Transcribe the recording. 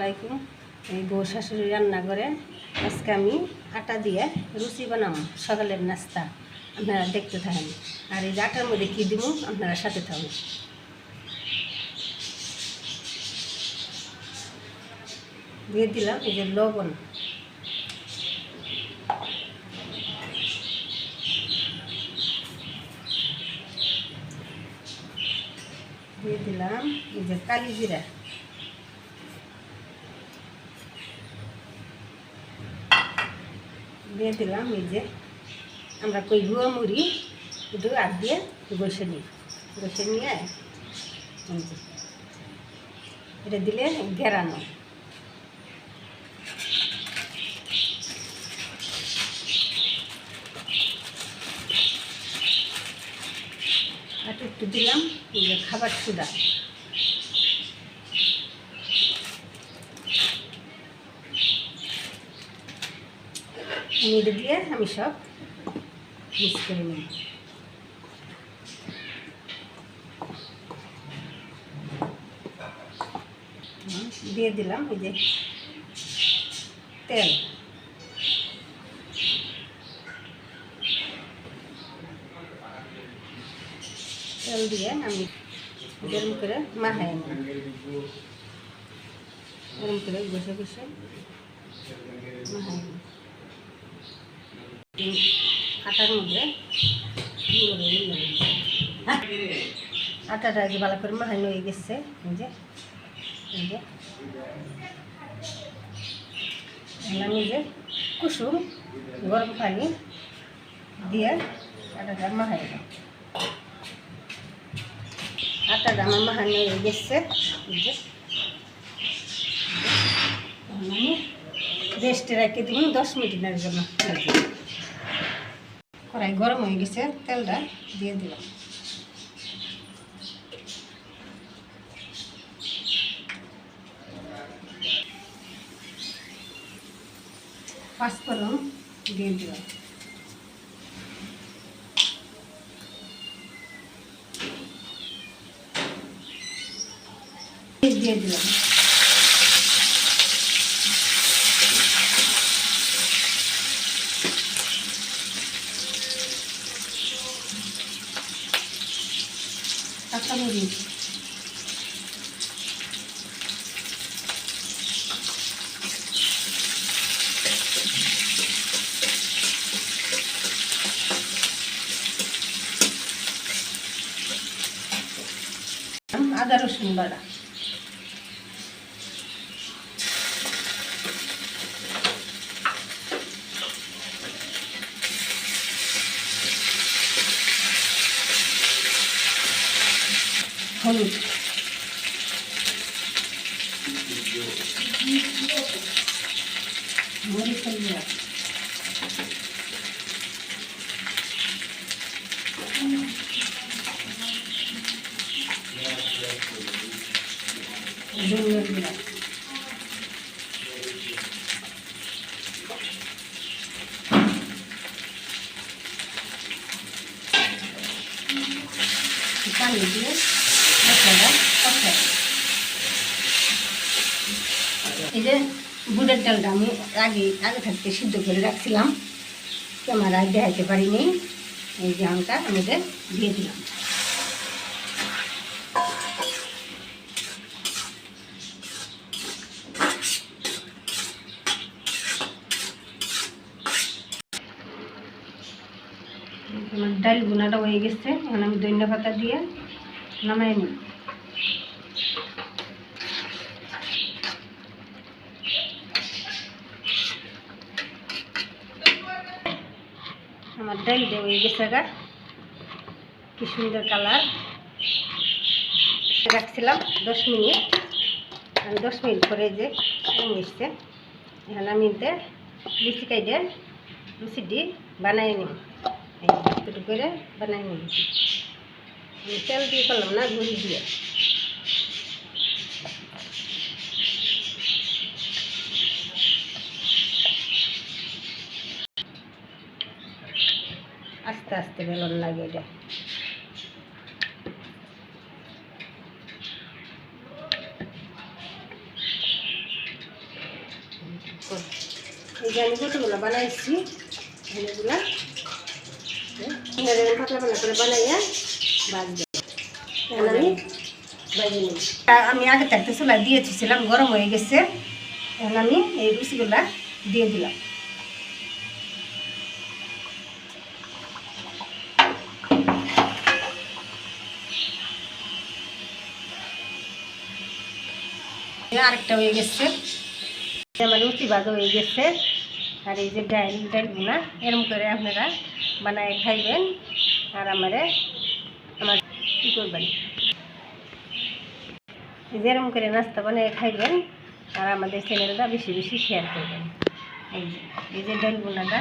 আলাইকুম। এই বউ শাশুড়ি রান্না করে। আজকে আমি আটা দিয়ে রুচি বানাবো। সকালের নাস্তা। আপনারা দেখতে থাকেন। আর এই আটার মধ্যে কী দিব, আপনারা সাথে থাকুন। দিয়ে দিলাম এই যে লবণ। দিয়ে দিলাম এই যে কালি জিরা। দিয়ে দিলাম, এই যে আমরা কই গুয়া মুড়ি একটু আর দিয়ে বসে নিই। বসে নিয়ে এটা দিলে গেরানো। আর একটু দিলাম খাবার সুদা। আমি দিয়ে, আমি সব মিক্স করে নিই। দিয়ে দিলাম এই যে তেল। তেল দিয়ে আমি গরম করে মাখাই নিই। গরম করে বসে বসে মাখাই নিই। আটার মধ্যে? আটাটা যে ভালো করে মাখানো হয়ে গেছে যে আমি যে। কুসুম, গরম পানি দিয়ে আটাটা দিলাম। আটাটা আমার মাখানো হয়ে গেছে রেস্টে রেখে দিব দশ মিনিটের জন্য। কড়াই গরম হয়ে গেছে তেলটা দিয়ে দিলাম। পাঁচফোড়ন দিয়ে দিলাম। দিয়ে দিলাম। কাঁচামরিচ আদা রসুন বাড়া হলুদ মরিচের গুঁড়া এই যে বুটের ডালটা আমি আগে আগে থাকতে সিদ্ধ করে রাখছিলাম ক্যামেরায় দেখাইতে পারিনি এই যে আমটা আমি দিয়ে দিলাম আমার ডাল গুনাটা হয়ে গেছে এখন আমি ধনিয়া পাতা দিয়ে নামাই নিই আমার ডাল দিয়ে হয়ে গেছে গা। কি সুন্দর কালার। রাখছিলাম দশ মিনিট। আমি দশ মিনিট পরে যে এসছে, এখন আমি লুচি কাইটে লুচিটি বানাই নিই এই একটু করে বানাই নিয়েছি তেল দিয়ে করলাম না ঘুরি দিয়ে আস্তে আস্তে বেলন লাগে এটা। এই যে বানাইছি এগুলা পাতলা পাতলা করে বানাইয়া আমি আগে থাকতে চুলা দিয়েছিলাম, গরম হয়ে গেছে। এখন আমি এই লুচিগুলা দিয়ে দিলাম। আরেকটা হয়ে গেছে। আমার ভাজা হয়ে গেছে। আর এই যে ডাইল, ডাইলগুলা এরম করে আপনারা বানায় খাইবেন। আর আমার কী করবেন? এই যে এরম করে নাস্তা বানিয়ে খাইবেন, আর আমাদের চ্যানেলটা বেশি বেশি শেয়ার করবেন। এই যে এই যে ডাইলগুলাটা